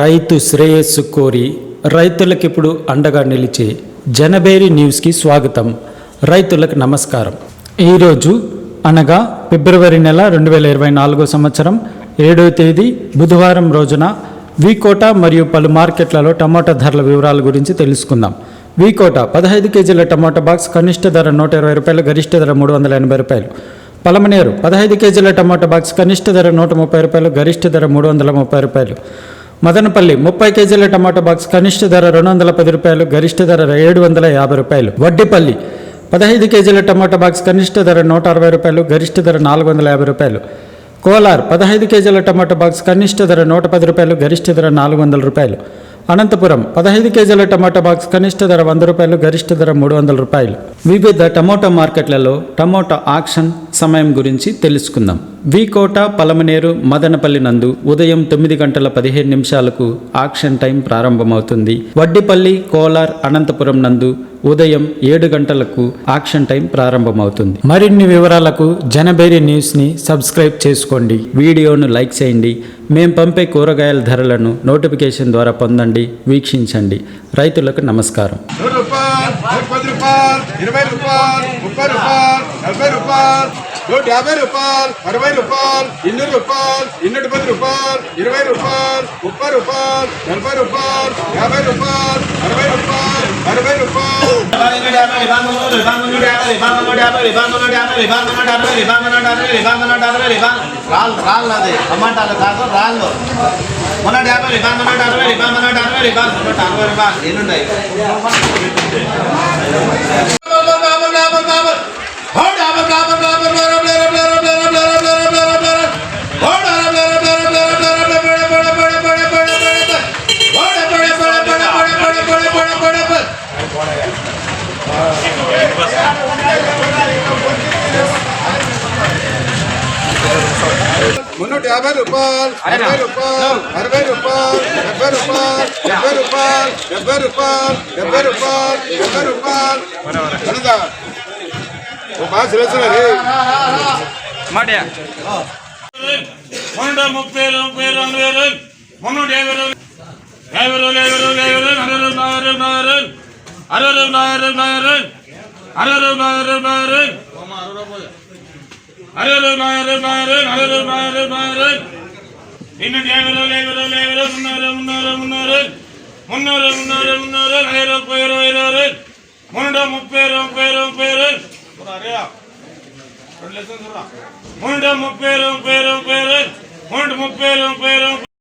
రైతు శ్రేయస్సు కోరి రైతులకు ఇప్పుడు అండగా నిలిచే జనబేరి న్యూస్కి స్వాగతం. రైతులకు నమస్కారం. ఈరోజు అనగా ఫిబ్రవరి నెల రెండు వేల ఇరవై నాలుగో సంవత్సరం ఏడవ తేదీ బుధవారం రోజున వీకోట మరియు పలు మార్కెట్లలో టమాటా ధరల వివరాల గురించి తెలుసుకుందాం. వీకోట పదహైదు కేజీల టమాటా బాక్స్ కనిష్ట ధర నూట ఇరవై రూపాయలు గరిష్ట ధర మూడు వందల ఎనభై రూపాయలు. పలమనేరు పదహైదు కేజీల టమాటా బాక్స్ కనిష్ట ధర నూట ముప్పై రూపాయలు గరిష్ట ధర మూడు వందల ముప్పై రూపాయలు. మదనపల్లి ముప్పై కేజీల టమాటా బాక్స్ కనిష్ట ధర రెండు వందల పది రూపాయలు గరిష్ట ధర ఏడు వందల యాభై రూపాయలు. వడ్డిపల్లి పదహైదు కేజీల టమాటా బాక్స్ కనిష్ట ధర నూట అరవై రూపాయలు గరిష్ట ధర నాలుగు వందల యాభై రూపాయలు. కోలార్ పదహైదు కేజీల టమాటా బాక్స్ కనిష్ట ధర నూట పది రూపాయలు గరిష్ట ధర నాలుగు వందల రూపాయలు. అనంతపురం పదహైదు కేజీల టమాటా బాక్స్ కనిష్ట ధర వంద రూపాయలు గరిష్ట ధర మూడు వందల రూపాయలు. వివిధ టమోటా మార్కెట్లలో టమోటా ఆక్షన్ సమయం గురించి తెలుసుకుందాం. వికోట పలమనేరు మదనపల్లి నందు ఉదయం తొమ్మిది గంటల పదిహేను నిమిషాలకు ఆక్షన్ టైం ప్రారంభమవుతుంది. వడ్డిపల్లి కోలార్ అనంతపురం నందు ఉదయం ఏడు గంటలకు ఆక్షన్ టైం ప్రారంభమవుతుంది. మరిన్ని వివరాలకు జనబేరి న్యూస్ని సబ్స్క్రైబ్ చేసుకోండి. వీడియోను లైక్ చేయండి. మేం పంపే కూరగాయల ధరలను నోటిఫికేషన్ ద్వారా పొందండి వీక్షించండి. రైతులకు నమస్కారం. ఇరవై రూపాయలు ముప్పై రూపాయలు నలభై రూపాయలు నూట యాభై రూపాయలు అరవై రూపాయలు ఇన్నూరు రూపాయలు ఇన్నూట పది రూపాయలు ఇరవై రూపాయలు ముప్పై రూపాయలు నలభై రూపాయలు యాభై రూపాయలు అరవై రూపాయలు అరవై రూపాయలు రాళ్ళది టమాటాలు కాదు రాళ్ళు మొన్నటి యాభై రిఫాన్ మొన్నటి అరవై రిఫాన్ మొన్నటి అరవై రిఫాన్ మొన్నటి అరవై రిబాన్ ఎన్నున్నాయి మున్నూట యాభై రూపాయలు అరవై రూపాయలు అరవై రూపాయలు డెబ్బై రూపాయలు డెబ్బై రూపాయలు డెబ్బై రూపాయలు డెబ్బై రూపాయలు డెబ్బై రూపాయలు అనదా ఓ బాగా సురేశ్వరి మాటయా మున్నూట ముప్పై ముప్పై రెండు వేలు మున్నూట యాభై రోజులు యాభై రోజులు యాభై రోజులు యాభై రోజులు అరవై రోజులు అరవై రోజులు అరవై రోజులు అరవై రోజులు అరవై రోజులు అరవై రోజులు అరవై రోజులు అరవై నాయ నాయ అరవై నాయ నాయ నిన్న ఎవరో ఎవరో ఎవరో ఉన్నారు ఉన్నారు ఉన్నారు మున్నారు ఉన్నారు ఉన్నారు ఐరో పేరు ఇరవై మునుడ ముప్పై ముప్పై ముప్పై మునుడ ముప్పై ముప్పై ముప్పై మునుడు ముప్పై ముప్పై